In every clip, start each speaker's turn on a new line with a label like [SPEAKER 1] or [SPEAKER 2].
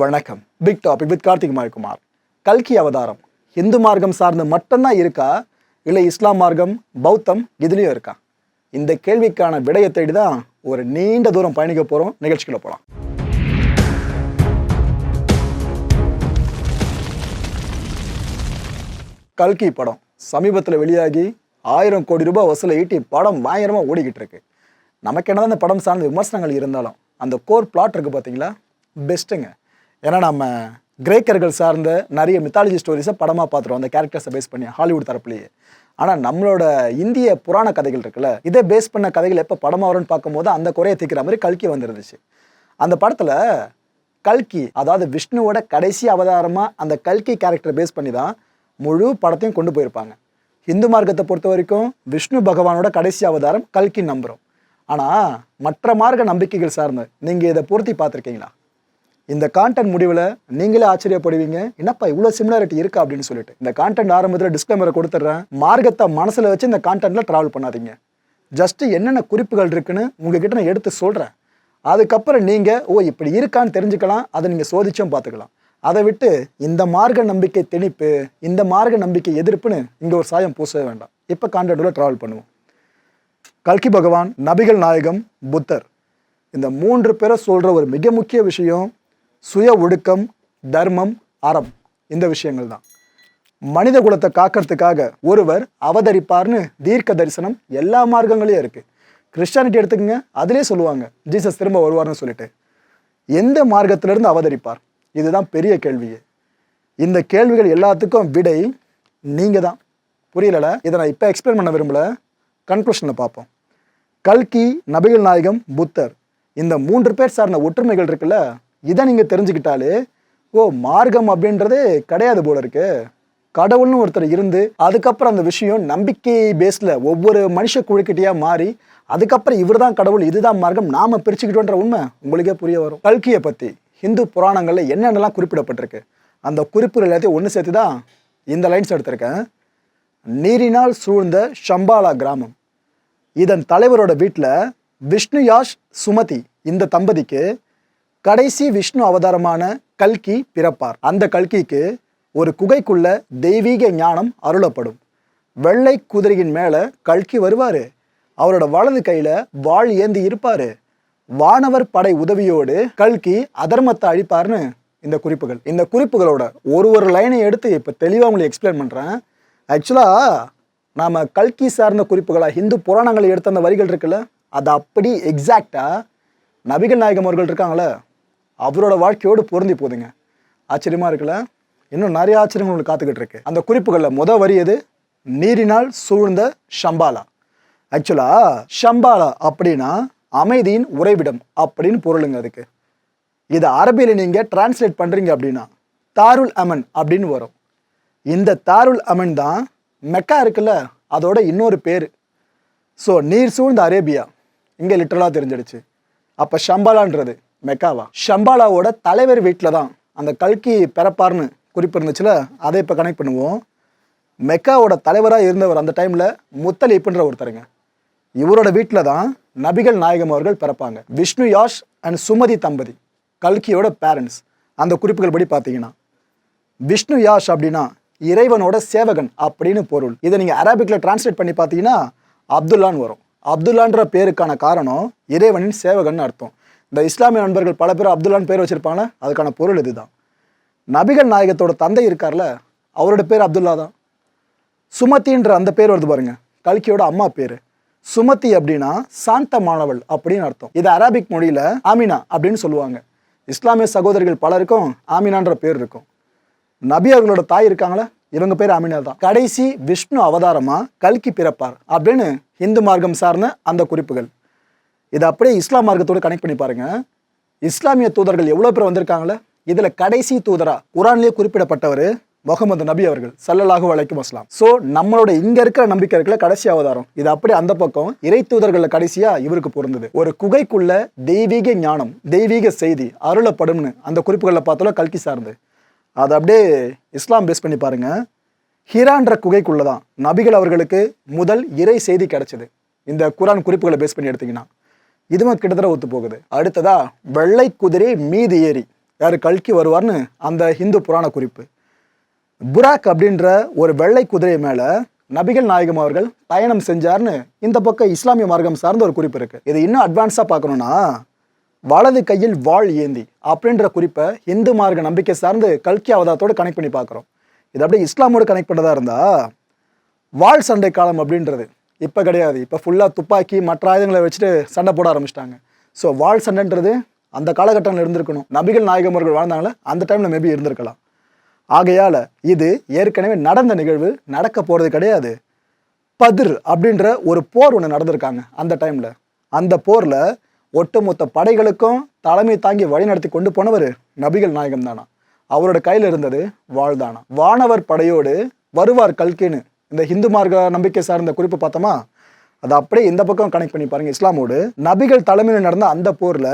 [SPEAKER 1] வணக்கம். Big topic with Karthik Mayakumar கல்கி அவதாரம். இந்து மார்க்கம் சார்ந்து மட்டும்தான் இருக்கா? இல்லை இஸ்லாம் மார்க்கம் பௌத்தம் இதுலேயும் இருக்கா? இந்த கேள்விக்கான விடையை தேடி தான் ஒரு நீண்ட தூரம் பயணிக்க போகிறோம் நிகழ்ச்சிக்குள்ள போகலாம் கல்கி படம் சமீபத்தில் வெளியாகி ஆயிரம் கோடி ரூபாய் வசூலை ஈட்டி படம் பயங்கரமாக ஓடிக்கிட்டு இருக்கு. நமக்கு என்னதான் இந்த படம் சார்ந்த விமர்சனங்கள் இருந்தாலும் அந்த கோர் பிளாட் இருக்குது பார்த்தீங்களா பெஸ்ட்டுங்க ஏன்னா நம்ம கிரேக்கர்கள் சார்ந்த நிறைய மித்தாலஜி ஸ்டோரிஸை படமாக பார்த்துருவோம். அந்த கேரக்டர்ஸை பேஸ் பண்ணி ஹாலிவுட் தரப்புலேயே. ஆனால் நம்மளோட இந்திய புராண கதைகள் இருக்குல்ல இதை பேஸ் பண்ண கதைகள் எப்போ படமாக வரும்னு பார்க்கும்போது அந்த குறையை தீக்கிற மாதிரி கல்கி வந்துருந்துச்சு. அந்த படத்தில் கல்கி அதாவது விஷ்ணுவோட கடைசி அவதாரமாக அந்த கல்கி கேரக்டரை பேஸ் பண்ணி தான் முழு படத்தையும் கொண்டு போயிருப்பாங்க. இந்து மார்க்கத்தை பொறுத்த வரைக்கும் விஷ்ணு பகவானோட கடைசி அவதாரம் கல்கி நம்புகிறோம் ஆனால் மற்ற மார்க்க நம்பிக்கைகள் சார்ந்து நீங்கள் இதை பொருத்தி பார்த்துருக்கீங்களா? இந்த கான்டென்ட் முடிவில் நீங்களே ஆச்சரியப்படுவீங்க. என்னப்பா இவ்வளோ சிமிலாரிட்டி இருக்கா? அப்படின்னு சொல்லிட்டு. இந்த கான்டென்ட் ஆரம்பத்தில் டிஸ்க்ளைமரை கொடுத்துட்றேன். மார்க்கத்தை மனசில் வச்சு இந்த கான்டென்ட்டில் ட்ராவல் பண்ணாதீங்க. ஜஸ்ட்டு என்னென்ன குறிப்புகள் இருக்குன்னு உங்ககிட்ட நான் எடுத்து சொல்கிறேன் அதுக்கப்புறம் நீங்கள் ஓ இப்படி இருக்கான்னு தெரிஞ்சுக்கலாம். அதை நீங்கள் சோதிச்சும் பார்த்துக்கலாம். அதை விட்டு இந்த மார்க்க நம்பிக்கை திணிப்பு இந்த மார்க்க நம்பிக்கை எதிர்ப்புன்னு இங்கே ஒரு சாயம் பூசவே வேண்டாம். இப்போ கான்டென்ட்டில் ட்ராவல் பண்ணுவோம். கல்கி பகவான் நபிகள் நாயகம் புத்தர். இந்த மூன்று பேரை சொல்கிற ஒரு மிக முக்கிய விஷயம் சுய ஒடுக்கம் தர்மம் அறம் இந்த விஷயங்கள் தான் மனித குலத்தை காக்கிறதுக்காக ஒருவர் அவதரிப்பார்னு தீர்க்க தரிசனம் எல்லா மார்க்கங்களையும் இருக்குது கிறிஸ்டானிட்டி எடுத்துக்கங்க அதிலே சொல்லுவாங்க ஜீசஸ் திரும்ப வருவார்னு சொல்லிட்டு. எந்த மார்க்கத்திலிருந்து அவதரிப்பார்? இதுதான் பெரிய கேள்வியே. இந்த கேள்விகள் எல்லாத்துக்கும் விடை நீங்கள் தான் புரியலல? இதை நான் இப்போ எக்ஸ்பிளைன் பண்ண விரும்பல. கன்க்ளூஷனில் பார்ப்போம். கல்கி நபிகள் நாயகம் புத்தர். இந்த மூன்று பேர் சார்ந்த ஒற்றுமைகள் இருக்குல்ல? இதை நீங்கள் தெரிஞ்சுக்கிட்டாலே ஓ மார்க்கம் அப்படின்றதே கிடையாது போல இருக்கு. கடவுள்னு ஒருத்தர் இருந்து அதுக்கப்புறம் அந்த விஷயம் நம்பிக்கை பேஸில் ஒவ்வொரு மனுஷ குழுக்கிட்டையாக மாறி அதுக்கப்புறம் இவர் தான் கடவுள் இதுதான் மார்க்கம் நாம பிரிச்சுக்கிட்டோன்ற உண்மை உங்களுக்கே புரிய வரும். கல்கியை பற்றி ஹிந்து புராணங்களில் என்னென்னலாம் குறிப்பிடப்பட்டிருக்கு? அந்த குறிப்புகள் எல்லாத்தையும் ஒன்று சேர்த்து தான் இந்த லைன்ஸ் எடுத்திருக்கேன். நீரினால் சூழ்ந்த ஷம்பாலா கிராமம். இதன் தலைவரோட வீட்டில் விஷ்ணு யாஷ் சுமதி இந்த தம்பதிக்கு கடைசி விஷ்ணு அவதாரமான கல்கி பிறப்பார். அந்த கல்கிக்கு ஒரு குகைக்குள்ள தெய்வீக ஞானம் அருளப்படும். வெள்ளை குதிரையின் மேலே கல்கி வருவார். அவரோட வலது கையில் வாள் ஏந்தி இருப்பார். வானவர் படை உதவியோடு கல்கி அதர்மத்தை அழிப்பார்னு இந்த குறிப்புகள். இந்த குறிப்புகளோட ஒரு ஒரு லைனை எடுத்து இப்போ தெளிவாக உங்களுக்கு எக்ஸ்பிளைன் பண்ணுறேன் ஆக்சுவலாக நாம் கல்கி சார்ந்த குறிப்புகளாக ஹிந்து புராணங்களை எடுத்த அந்த வரிகள் இருக்குல்ல அது அப்படி எக்ஸாக்டாக நபிகள் நாயகம் அவர்கள் இருக்காங்களே அவரோட வாழ்க்கையோடு பொருந்தி போதுங்க. ஆச்சரியமாக இருக்குல்ல? இன்னும் நிறைய ஆச்சரியங்கள் உங்களுக்கு காத்துக்கிட்டு இருக்கு. அந்த குறிப்புகளில் முத வரி எது? நீரினால் சூழ்ந்த ஷம்பாலா. ஆக்சுவலாக ஷம்பாலா அப்படின்னா அமைதியின் உறைவிடம் அப்படின்னு பொருளுங்க அதுக்கு. இதை அரபியில் நீங்கள் டிரான்ஸ்லேட் பண்ணுறீங்க அப்படின்னா தாருல் அமன் அப்படின்னு வரும். இந்த தாருல் அமன் தான் மெக்கா இருக்குல்ல? அதோட இன்னொரு பேர். ஸோ நீர் சூழ்ந்த அரேபியா. இங்கே லிட்டரலாக தெரிஞ்சிடுச்சு. அப்போ ஷம்பாலான்றது மெக்காவா. ஷம்பாலாவோட தலைவர் வீட்டில் தான் அந்த கல்கி பிறப்பார்னு குறிப்பு இருந்துச்சுல அதை இப்போ கனெக்ட் பண்ணுவோம். மெக்காவோட தலைவராக இருந்தவர் அந்த டைமில் முத்தலீப்புன்ற ஒருத்தருங்க. இவரோட வீட்டில் தான் நபிகள் நாயகம் அவர்கள் பிறப்பாங்க. விஷ்ணு யாஷ் அண்ட் சுமதி தம்பதி கல்கியோட பேரண்ட்ஸ் அந்த குறிப்புகள் படி பார்த்தீங்கன்னா விஷ்ணு யாஷ் அப்படின்னா இறைவனோட சேவகன் அப்படின்னு பொருள். இதை நீங்கள் அரபிக்கில் டிரான்ஸ்லேட் பண்ணி பார்த்தீங்கன்னா அப்துல்லான்னு வரும். அப்துல்லான்ற பேருக்கான காரணம் இறைவனின் சேவகன் அர்த்தம். இந்த இஸ்லாமிய நண்பர்கள் பல பேர் அப்துல்லான்னு பேர் வச்சுருப்பாங்க. அதுக்கான பொருள் இதுதான். நபிகள் நாயகத்தோட தந்தை இருக்கார்ல அவரோட பேர் அப்துல்லா தான். சுமதின்ற அந்த பேர் வருது பாருங்க. கல்கியோட அம்மா பேர். சுமதி அப்படின்னா சாந்தமானவள் அப்படின்னு அர்த்தம். இது அராபிக் மொழியில் ஆமினா அப்படின்னு சொல்லுவாங்க. இஸ்லாமிய சகோதரிகள் பலருக்கும் ஆமினான்ற பேர் இருக்கும். நபி அவர்களோட தாய் இருக்காங்களா? இவங்க பேர் அமினா தான். கடைசி விஷ்ணு அவதாரமா கல்கி பிறப்பார் அப்படின்னு இந்து மார்க்கம் சார்ந்த அந்த குறிப்புகள். இதை அப்படியே இஸ்லாம் மார்க்கத்தோடு கனெக்ட் பண்ணி பாருங்க. இஸ்லாமிய தூதர்கள் எவ்வளோ பேர் வந்திருக்காங்களே? இதில் கடைசி தூதரா குரான்லேயே குறிப்பிடப்பட்டவர் முகமது நபி அவர்கள் சல்லல்லாஹு வலைக்கும் அஸ்லாம் ஸோ நம்மளோட இங்கே இருக்கிற நம்பிக்கை இருக்கல கடைசி அவதாரம். இது அப்படி அந்த பக்கம் இறை தூதர்களில் கடைசியாக இவருக்கு பொருந்தது. ஒரு குகைக்குள்ள தெய்வீக ஞானம் தெய்வீக செய்தி அருளப்படும்னு அந்த குறிப்புகளில் பார்த்தாலும் கல்கி சார்ந்து. அதை அப்படியே இஸ்லாம் பேஸ் பண்ணி பாருங்க. ஹிரான்ற குகைக்குள்ளே தான் நபிகள் அவர்களுக்கு முதல் இறை செய்தி கிடைச்சது. இந்த குரான் குறிப்புகளை பேஸ் பண்ணி எடுத்தீங்கன்னா. இதுவும் கிட்டத்தட்ட ஒத்து போகுது அடுத்ததா வெள்ளை குதிரை மீது ஏறி. யார் கல்கி வருவார்னு அந்த ஹிந்து புராண குறிப்பு. புராக் அப்படின்ற ஒரு வெள்ளை குதிரை மேலே நபிகள் நாயகம் அவர்கள் பயணம் செஞ்சார்னு இந்த பக்கம் இஸ்லாமிய மார்க்கம் சார்ந்த ஒரு குறிப்பு இருக்குது இது இன்னும் அட்வான்ஸாக பார்க்கணும்னா வலது கையில் வாள் ஏந்தி அப்படின்ற குறிப்பை இந்து மார்க்க நம்பிக்கை சார்ந்து கல்கி அவதாரத்தோடு கனெக்ட் பண்ணி பார்க்குறோம். இது அப்படியே இஸ்லாமோடு கனெக்ட் பண்ணதாக இருந்தால் வாள் சண்டை காலம் அப்படின்றது இப்போ கிடையாது. இப்போ ஃபுல்லாக துப்பாக்கி மற்ற ஆயுதங்களை வச்சுட்டு சண்டை போட ஆரம்பிச்சிட்டாங்க. ஸோ வாழ் சண்டைன்றது அந்த காலகட்டங்களில் இருந்திருக்கணும். நபிகள் நாயகம் அவர்கள் வாழ்ந்தாங்களே அந்த டைமில் மேபி இருந்திருக்கலாம். ஆகையால் இது ஏற்கனவே நடந்த நிகழ்வு நடக்க போகிறது கிடையாது. பதிர் அப்படின்ற ஒரு போர் ஒன்று நடந்திருக்காங்க அந்த டைமில் அந்த போரில் ஒட்டுமொத்த படைகளுக்கும் தலைமை தாங்கி வழிநடத்தி கொண்டு போனவர் நபிகள் நாயகம் தானா. அவரோட கையில் இருந்தது வாழ்தானா. வானவர் படையோடு வருவார் கல்கின்னு இந்த ஹிந்து மார்க்க நம்பிக்கை சார்ந்த குறிப்பு பார்த்தோமா? அது அப்படியே இந்த பக்கம் கனெக்ட் பண்ணி பாருங்க இஸ்லாமோடு. நபிகள் தலைமையில் நடந்த அந்த போர்ல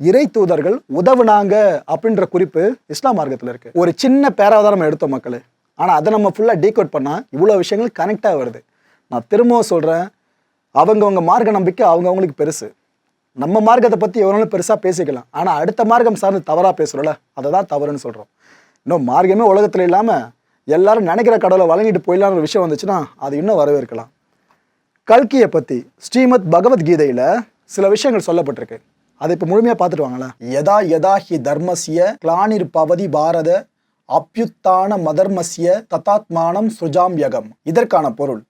[SPEAKER 1] இறை தூதர்கள் உதவுனாங்க அப்படின்ற குறிப்பு இஸ்லாம் மார்க்கத்தில் இருக்கு. ஒரு சின்ன பேராதாரம் எடுத்தோம் மக்கள். ஆனால் அதை நம்ம ஃபுல்லாக டீகோட் பண்ணால் இவ்வளோ விஷயங்கள் கனெக்டாக வருது. நான் திரும்பவும் சொல்கிறேன் அவங்கவுங்க மார்க்க நம்பிக்கை அவங்கவுங்களுக்கு பெருசு. நம்ம மார்க்கத்தை பற்றி எவ்வளோ பெருசாக பேசிக்கலாம். ஆனால் அடுத்த மார்க்கம் சார்ந்து தவறாக பேசுகிறோம்ல அதை தான் தவறுன்னு சொல்கிறோம் இன்னும் மார்க்கமே உலகத்தில் இல்லாமல் எல்லாரும் நினைக்கிற கடவுளை வழங்கிட்டு போயிடலான்ற விஷயம் வந்துச்சுன்னா அது இன்னும் வரவேற்கலாம். கல்கியை பற்றி ஸ்ரீமத் பகவத்கீதையில் சில விஷயங்கள் சொல்லப்பட்டிருக்கு. அதை இப்போ முழுமையாக பார்த்துட்டு வாங்களேன். யதா எதா ஹி தர்மஸ்ய கிளானிர் பவதி பாரத அப்யுத்தான மதர்மஸ்ய ததாத்மானம் சுஜாம்யகம். இதற்கான பொருள்.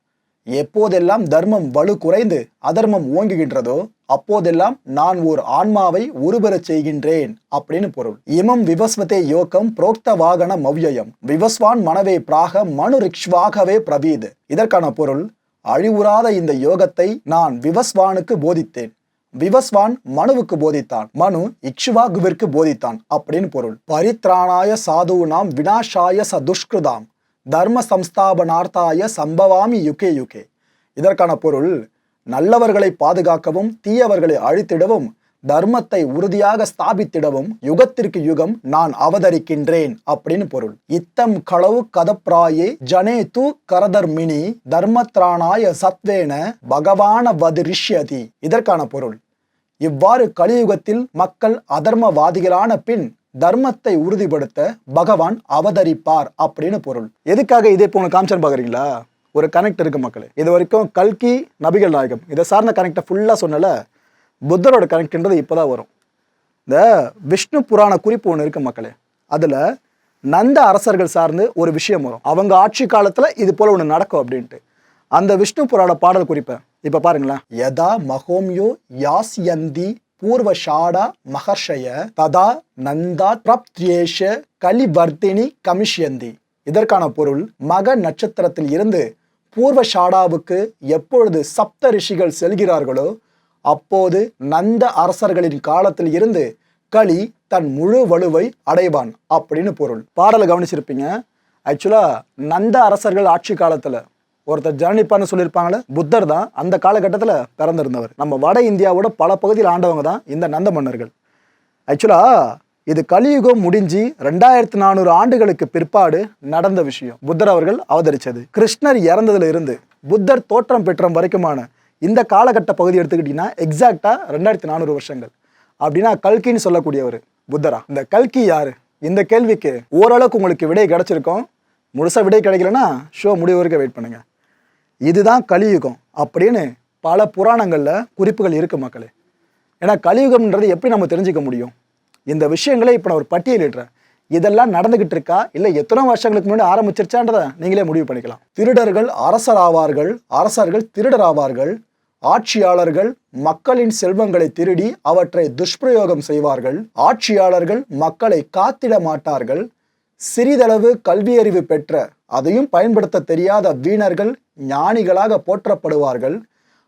[SPEAKER 1] எப்போதெல்லாம் தர்மம் வலு குறைந்து அதர்மம் ஓங்குகின்றதோ அப்போதெல்லாம் நான் ஓர் ஆன்மாவை உருபெறச் செய்கின்றேன் அப்படின்னு பொருள். இமம் விவஸ்வதே யோகம் புரோக்த வாகன மவ்யயம். விவஸ்வான் மனவே பிராக மனு ரிக்ஷ்வாகவே பிரவீத் இதற்கான பொருள் அழிவுறாத இந்த யோகத்தை நான் விவஸ்வானுக்கு போதித்தேன். விவஸ்வான் மனுவுக்கு போதித்தான். மனு இக்ஷுவாகுவிற்கு போதித்தான் அப்படின்னு பொருள். பரித்ராணாய சாதுனாம் வினாஷாய சதுஷ்கிருதாம். தர்ம சம்ஸ்தாபனார்த்தாய சம்பவாமி யுகே யுகே. இதற்கான பொருள் நல்லவர்களை பாதுகாக்கவும் தீயவர்களை அழித்திடவும் தர்மத்தை உறுதியாக ஸ்தாபித்திடவும் யுகத்திற்கு யுகம் நான் அவதரிக்கின்றேன் அப்படின்னு பொருள். இத்தம் களவு கதப்ராயே ஜனே து கரதர்மினி தர்மத்ராணாய சத்வேன பகவான வதிரிஷ்யதி. இதற்கான பொருள் இவ்வாறு கலியுகத்தில் மக்கள் அதர்மவாதிகளான பின் தர்மத்தை உறுதிப்படுத்த பகவான் அவதரிப்பார் அப்படின்னு பொருள். எதுக்காக இதே போன காமிச்சன் பாக்குறீங்களா? ஒரு கனெக்ட் இருக்கு மக்களே. இது வரைக்கும் கல்கி நபிகள் நாயகம். இதை சார்ந்த கனெக்டை ஃபுல்லாக சொன்னல புத்தரோட கனெக்ட்ன்றது இப்போதான் வரும். இந்த விஷ்ணு புராண குறிப்பு ஒன்று இருக்கு மக்களே. அதில் நந்த அரசர்கள் சார்ந்து ஒரு விஷயம் வரும். அவங்க ஆட்சி காலத்தில் இது போல் ஒன்று நடக்கும் அப்படின்ட்டு. அந்த விஷ்ணு புராண பாடல் குறிப்பை இப்போ பாருங்களேன். யதா மகோம்யோ யாஸ்யந்தி பூர்வ ஷாடா மகர்ஷய ததா நந்தா பிரப்தியேஷ கலிவர்த்தினி கமிஷியந்தி. இதற்கான பொருள் மக நட்சத்திரத்தில் இருந்து பூர்வ ஷாடாவுக்கு எப்பொழுது சப்த ரிஷிகள் செல்கிறார்களோ அப்போது நந்த அரசர்களின் காலத்தில் இருந்து களி தன் முழு வலுவை அடைவான் அப்படின்னு பொருள். பாடலை கவனிச்சிருப்பீங்க. ஆக்சுவலா நந்த அரசர்கள் ஆட்சி காலத்தில் ஒருத்தர் ஜனனிப்பான்னு சொல்லியிருப்பாங்களே புத்தர் தான் அந்த காலகட்டத்தில் பிறந்திருந்தவர். நம்ம வட இந்தியாவோட பல பகுதியில் ஆண்டவங்க தான் இந்த நந்த மன்னர்கள். ஆக்சுவலாக இது கலியுகம் முடிஞ்சு ரெண்டாயிரத்தி நானூறு ஆண்டுகளுக்கு பிற்பாடு நடந்த விஷயம். புத்தர் அவர்கள் அவதரித்தது கிருஷ்ணர் இறந்ததுல இருந்து புத்தர் தோற்றம் பெற்றம் வரைக்குமான இந்த காலகட்ட பகுதி எடுத்துக்கிட்டிங்கன்னா எக்ஸாக்டாக ரெண்டாயிரத்தி நானூறு வருஷங்கள். அப்படின்னா கல்கின்னு சொல்லக்கூடியவர் புத்தரா. இந்த கல்கி யாரு? இந்த கேள்விக்கு ஓரளவுக்கு உங்களுக்கு விடை கிடைச்சிருக்கும். முழுசா விடை கிடைக்கலன்னா ஷோ முடிவு வரைக்கும் வெயிட் பண்ணுங்கள் இதுதான் கலியுகம் அப்படின்னு பல புராணங்களில் குறிப்புகள் இருக்குது மக்களே. ஏன்னா கலியுகம்ன்றது எப்படி நம்ம தெரிஞ்சுக்க முடியும்? இந்த விஷயங்களை இப்போ நான் ஒரு பட்டியலிடுறேன் இதெல்லாம் நடந்துக்கிட்டு இருக்கா? இல்லை எத்தனை வருஷங்களுக்கு முன்னாடி ஆரம்பிச்சிருச்சான்றதை நீங்களே முடிவு பண்ணிக்கலாம். திருடர்கள் அரசர் ஆவார்கள் அரசர்கள் திருடர் ஆவார்கள் ஆட்சியாளர்கள் மக்களின் செல்வங்களை திருடி அவற்றை துஷ்பிரயோகம் செய்வார்கள் ஆட்சியாளர்கள் மக்களை காத்திட மாட்டார்கள் சிறிதளவு கல்வியறிவு பெற்ற அதையும் பயன்படுத்த தெரியாத வீணர்கள் ஞானிகளாக போற்றப்படுவார்கள்.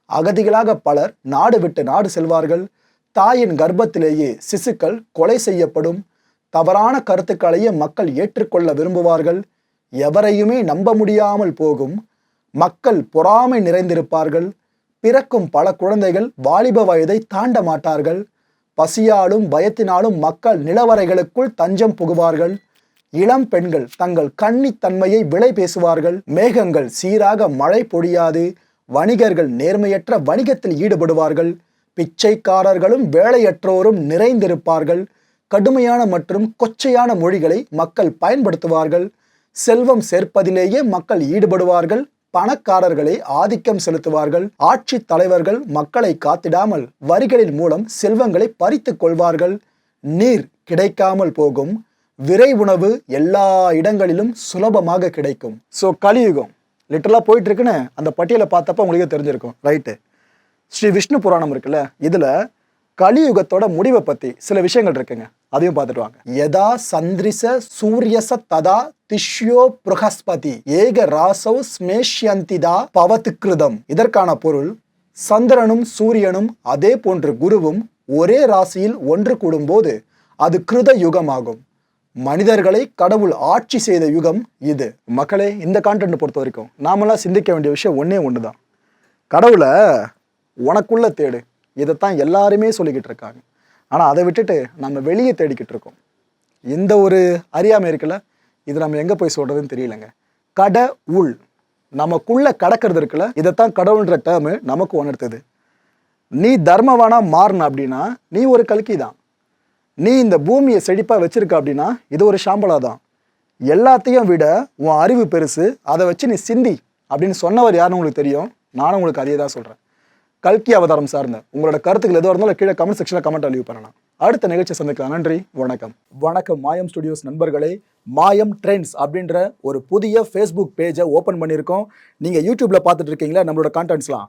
[SPEAKER 1] அகதிகளாக பலர் நாடு விட்டு நாடு செல்வார்கள். தாயின் கர்ப்பத்திலேயே சிசுக்கள் கொலை செய்யப்படும். தவறான கருத்துக்களையே மக்கள் ஏற்றுக்கொள்ள விரும்புவார்கள். எவரையுமே நம்ப முடியாமல் போகும். மக்கள் பொறாமை நிறைந்திருப்பார்கள். பிறக்கும் பல குழந்தைகள் வாலிப வயதை தாண்ட மாட்டார்கள். பசியாலும் பயத்தினாலும் மக்கள் நிலவரைகளுக்குள் தஞ்சம் புகுவார்கள். இளம் பெண்கள் தங்கள் கன்னித்தன்மையை விலை பேசுவார்கள். மேகங்கள் சீராக மழை பொழியாது. வணிகர்கள் நேர்மையற்ற வணிகத்தில் ஈடுபடுவார்கள். பிச்சைக்காரர்களும் வேலையற்றோரும் நிறைந்திருப்பார்கள். கடுமையான மற்றும் கொச்சையான மொழிகளை மக்கள் பயன்படுத்துவார்கள். செல்வம் சேர்ப்பதிலேயே மக்கள் ஈடுபடுவார்கள். பணக்காரர்களை ஆதிக்கம் செலுத்துவார்கள். ஆட்சி தலைவர்கள் மக்களை காத்திடாமல் வரிகளின் மூலம் செல்வங்களை பறித்துக் கொள்வார்கள். நீர் கிடைக்காமல் போகும். விரை உணவு எல்லா இடங்களிலும் சுலபமாக கிடைக்கும். ஸோ கலியுகம். லிட்டரலாக போயிட்டு இருக்குன்னு அந்த பட்டியலை பார்த்தப்ப உங்களுக்கே தெரிஞ்சிருக்கும். ரைட்டு ஸ்ரீ விஷ்ணு புராணம் இருக்குல்ல இதில் கலியுகத்தோட முடிவை பற்றி சில விஷயங்கள் இருக்குங்க. அதையும் பார்த்துட்டு வாங்க. யதா சந்திரிச சூரியச ததா திஷ்யோ புரகஸ்பதி ஏக ராசவ் ஸ்மேஷ்யந்திதா பவத்துக்கிருதம் இதற்கான பொருள் சந்திரனும் சூரியனும் அதே போன்று குருவும் ஒரே ராசியில் ஒன்று கூடும்போது அது கிருத யுகமாகும். மனிதர்களை கடவுள் ஆட்சி செய்த யுகம் இது. மக்களே இந்த கான்டென்ட் பொறுத்த வரைக்கும் நாமெல்லாம் சிந்திக்க வேண்டிய விஷயம் ஒன்றே ஒன்று தான் கடவுளை உனக்குள்ளே தேடு. இதைத்தான் எல்லாருமே சொல்லிக்கிட்டு இருக்காங்க. ஆனால் அதை விட்டுட்டு நம்ம வெளியே தேடிக்கிட்டு இருக்கோம். இந்த ஒரு அறியாமை இருக்குல்ல இது நம்ம எங்கே போய் சொல்கிறதுன்னு தெரியலங்க. கட உள் நமக்குள்ளே கடக்கிறது இருக்குல்ல இதைத்தான் கடவுள்ன்ற டேர்மு நமக்கு உணர்த்துது. நீ தர்மவானா மாறின அப்படின்னா நீ ஒரு கல்கி தான். நீ இந்த பூமியை செழிப்பாக வச்சிருக்க அப்படின்னா இது ஒரு ஷாம்பலா தான் எல்லாத்தையும் விட உன் அறிவு பெருசு அதை வச்சு நீ சிந்தி அப்படின்னு சொன்னவர் யாருன்னு உங்களுக்கு தெரியும்? நானும் உங்களுக்கு அதே தான் சொல்கிறேன் கல்கி அவதாரம் சார்ந்த உங்களோட கருத்துக்கள் எதுவாக இருந்தாலும் கீழே கமெண்ட் செக்ஷனில் கமெண்ட் லீவ் பண்ணலாம். அடுத்த நிகழ்ச்சி சந்திக்கலாம். நன்றி வணக்கம். வணக்கம் மாயம் ஸ்டுடியோஸ் நண்பர்களே. மாயம் ட்ரெண்ட்ஸ் அப்படின்ற ஒரு புதிய ஃபேஸ்புக் பேஜை ஓப்பன் பண்ணியிருக்கோம். நீங்கள் யூடியூப்பில் பார்த்துட்டு இருக்கீங்களா? நம்மளோட கான்டென்ட்ஸ்லாம்